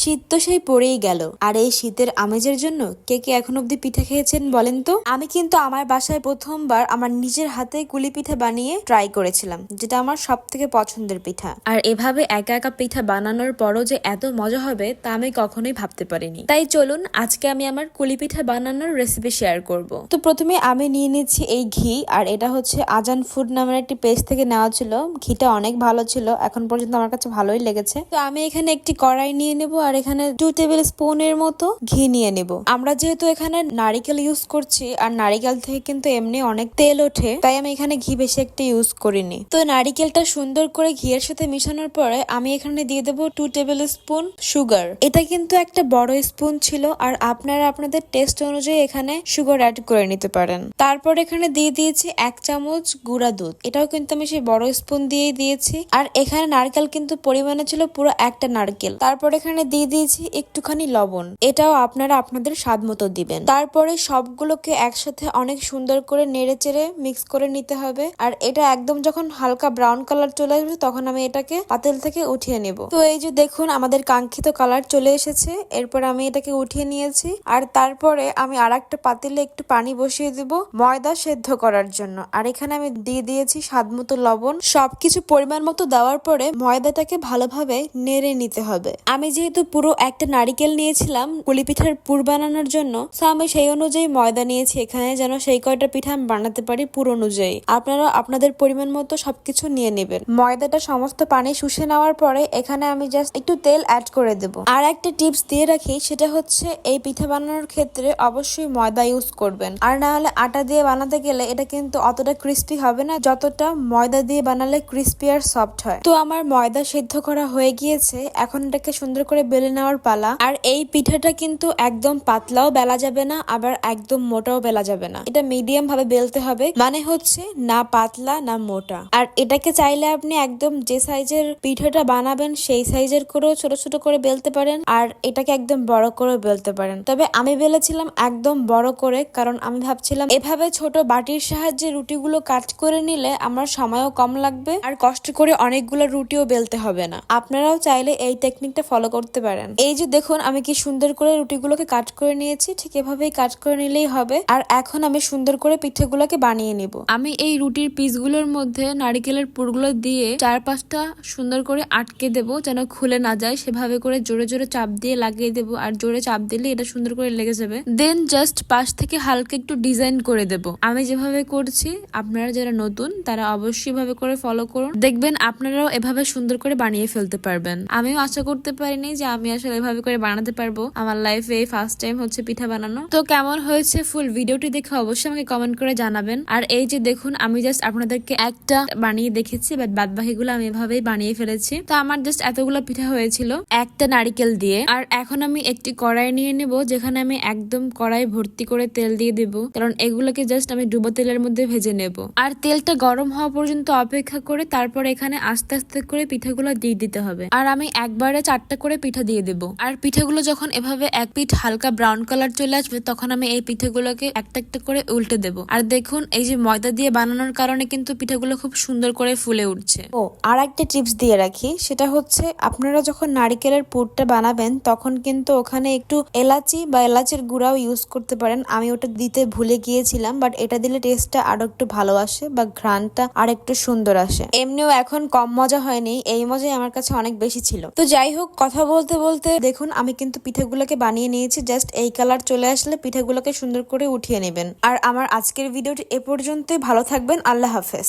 শীত তো সেই পড়েই গেল। আর এই শীতের আমেজের জন্য কে কে এখন অব্দি পিঠা খেয়েছেন বলেন তো? আমি কিন্তু আমার বাসায় প্রথমবার আমার নিজের হাতে কুলি পিঠা বানিয়ে ট্রাই করেছিলাম, যেটা আমার সব থেকে পছন্দের পিঠা। আর এভাবে একা একা পিঠা বানানোর পরও যে এত মজা হবে তা আমি কখনোই ভাবতে পারিনি। তাই চলুন, আজকে আমি আমার কুলি পিঠা বানানোর রেসিপি শেয়ার করব। তো প্রথমে আমি নিয়ে নিচ্ছি এই ঘি, আর এটা হচ্ছে আজান ফুড নামের একটি পেজ থেকে নেওয়া ছিল। ঘিটা অনেক ভালো ছিল, এখন পর্যন্ত আমার কাছে ভালোই লেগেছে। তো আমি এখানে একটি কড়াই নিয়ে নেব, আর এখানে টু টেবিল স্পুনের মতো ঘি নিয়ে নেব। আমরা যেহেতু এখানে নারিকেল ইউজ করছি, আর নারিকেল থেকে কিন্তু এমনি অনেক তেল ওঠে, তাই আমি এখানে ঘি বেশি একটা ইউজ করিনি। তো নারিকেলটা সুন্দর করে ঘিয়ের সাথে মিশানোর পরে আমি এখানে দিয়ে দেবো টু টেবিল স্পুন সুগার। এটা কিন্তু একটা বড় স্পুন ছিল, আর আপনারা আপনাদের টেস্ট অনুযায়ী এখানে সুগার অ্যাড করে নিতে পারেন। তারপর এখানে দিয়ে দিয়েছি এক চামচ গুঁড়া দুধ। এটাও কিন্তু আমি সেই বড় স্পুন দিয়েই দিয়েছি। আর এখানে নারকেল কিন্তু পরিমাণে ছিল পুরো একটা নারকেল। তারপর এখানে দিয়ে দিয়েছি একটুখানি লবণ। এটাও আপনারা আপনাদের স্বাদ মতো দিবেন। তারপরে সবগুলোকে একসাথে অনেক সুন্দর করে নেড়ে চেড়ে মিক্স করে নিতে হবে। আর এটা একদম যখন হালকা ব্রাউন কালার চলে আসবে, তখন আমি এটাকে পাতিল থেকে উঠিয়ে নেব। তো এই যে দেখুন, আমাদের কাঙ্ক্ষিত কালার চলে এসেছে। এরপর আমি এটাকে উঠিয়ে নিয়েছি। আর তারপরে আমি আর একটা পাতিলে একটু পানি বসিয়ে দিব ময়দা সেদ্ধ করার জন্য। আর এখানে আমি দিয়ে দিয়েছি স্বাদ মতো লবণ। সবকিছু পরিমাণ মতো দেওয়ার পরে ময়দাটাকে ভালোভাবে নেড়ে নিতে হবে। আমি যেহেতু পুরো একটা নারিকেল নিয়েছিলাম কুলি পিঠার পুর বানানোর জন্য। তো আমি সেই অনুযায়ী ময়দা নিয়েছি এখানে, যেন সেই কয়টা পিঠা আমি বানাতে পারি পুর অনুযায়ী। আপনারা আপনাদের পরিমাণ মতো সবকিছু নিয়ে নেবেন। ময়দাটা সমস্ত পানি শুষে নেওয়ার পরে এখানে আমি জাস্ট একটু তেল অ্যাড করে দেব। আর একটা টিপস দিয়ে রাখি, সেটা হচ্ছে এই পিঠা বানানোর ক্ষেত্রে অবশ্যই ময়দা ইউজ করবেন। আর না হলে আটা দিয়ে বানাতে গেলে এটা কিন্তু অতটা ক্রিস্পি হবে না, যতটা ময়দা দিয়ে বানালে ক্রিস্পি আর সফট হয়। তো আমার ময়দা সিদ্ধ করা হয়ে গিয়েছে, এখন এটাকে সুন্দর করে বেলে নেওয়ার পালা। আর এই পিঠাটা কিন্তু একদম পাতলাও বেলা যাবে না, আবার একদম মোটাও বেলা যাবে না। এটা মিডিয়াম ভাবে বেলতে হবে মানে হচ্ছে না পাতলা, না মোটা। আর এটাকে চাইলে আপনি একদম যে সাইজের পিঠাটা বানাবেন, সেই সাইজের করেও ছোট ছোট করে বেলতে পারেন, আর এটাকে একদম বড় করে বেলতে পারেন। তবে আমি বেলেছিলাম একদম বড় করে, কারণ আমি ভাবছিলাম এভাবে ছোট বাটির সাহায্যে রুটিগুলো কাট করে নিলে আমার সময়ও কম লাগবে, আর কষ্ট করে অনেকগুলো রুটিও বেলতে হবে না। আপনারাও চাইলে এই টেকনিকটা ফলো করতে পারেন। এই যে দেখুন আমি কি সুন্দর করে রুটিগুলোকে কাট করে নিয়েছি ঠিক এভাবেই কাট করে নিলেই হবে। আর এখন আমি সুন্দর করে পিঠেগুলোকে বানিয়ে নিব। আমি এই রুটির পিসগুলোর মধ্যে নারিকেলের পুরগুলো দিয়ে চার পাঁচটা সুন্দর করে আটকে দেব যেন খুলে না যায়। সেভাবে করে জোরে জোরে চাপ দিয়ে লাগিয়ে দেব আর জোরে চাপ দিলে এটা সুন্দর করে লেগে যাবে। দেন জাস্ট পাশ থেকে হালকা একটু ডিজাইন করে দেব। আমি যেভাবে করছি আপনারা যারা নতুন তারা অবশ্যই ভাবে করে ফলো করুন। দেখবেন আপনারাও এভাবে সুন্দর করে বানিয়ে ফেলতে পারবেন। আমিও আশা করতে পারিনি যে আমি আসলে এভাবে করে বানাতে পারব। আমার লাইফে এই ফার্স্ট টাইম হচ্ছে পিঠা বানানো। তো কেমন হয়েছে ফুল ভিডিওটি দেখে অবশ্যই আমাকে কমেন্ট করে জানাবেন। আর এই যে দেখুন, আমি জাস্ট আপনাদেরকে একটা বানিয়ে দেখেছি বাট বাদ বাকিগুলো আমি এভাবেই বানিয়ে ফেলেছি। তো আমার জাস্ট এতগুলো পিঠা হয়েছিল, একটা নারিকেল দিয়ে। আর এখন আমি একটি কড়াই নিয়ে নেব, যেখানে আমি একদম কড়াই ভর্তি করে তেল দিয়ে দেব। কারণ এগুলোকে জাস্ট আমি ডুবো তেলের মধ্যে ভেজে নেব। আর তেলটা গরম হওয়া পর্যন্ত অপেক্ষা করে তারপর এখানে আস্তে আস্তে করে পিঠাগুলো দিয়ে দিতে হবে। আর আমি একবারে চারটা করে পিঠা দিয়ে দেব। আর পিঠাগুলো যখন এভাবে এক পিঠ হালকা ব্রাউন কালার চলে আসবে, তখন আমি এই পিঠাগুলোকে একটা একটা করে উল্টে দেব। আর দেখুন, এই যে ময়দা দিয়ে বানানোর কারণে কিন্তু পিঠাগুলো খুব সুন্দর করে ফুলে উঠছে। ও, আর একটা টিপস দিয়ে রাখি, সেটা হচ্ছে আপনারা যখন নারিকেলের পুরটা বানাবেন, তখন কিন্তু ওখানে একটু এলাচি বা এলাচের গুঁড়াও ইউজ করতে পারেন। আমি ওটা দিতে ভুলে গিয়েছিলাম বাট এটা দিলে টেস্টটা আরও একটু ভালো আসে বা ঘ্রাণটা আর একটু সুন্দর আসে। এমনিও এখন কম মজা হয়নি, এই মজাই আমার কাছে অনেক বেশি ছিল। তো যাই হোক, কথা বলতে বলতে দেখুন, আমি কিন্তু পিঠেগুলোকে বানিয়ে নিয়েছি। জাস্ট এই কালার চলে আসলে পিঠেগুলোকে সুন্দর করে উঠিয়ে নেবেন। আর আমার আজকের ভিডিওটি এ পর্যন্তই। ভালো থাকবেন। আল্লাহ হাফেজ।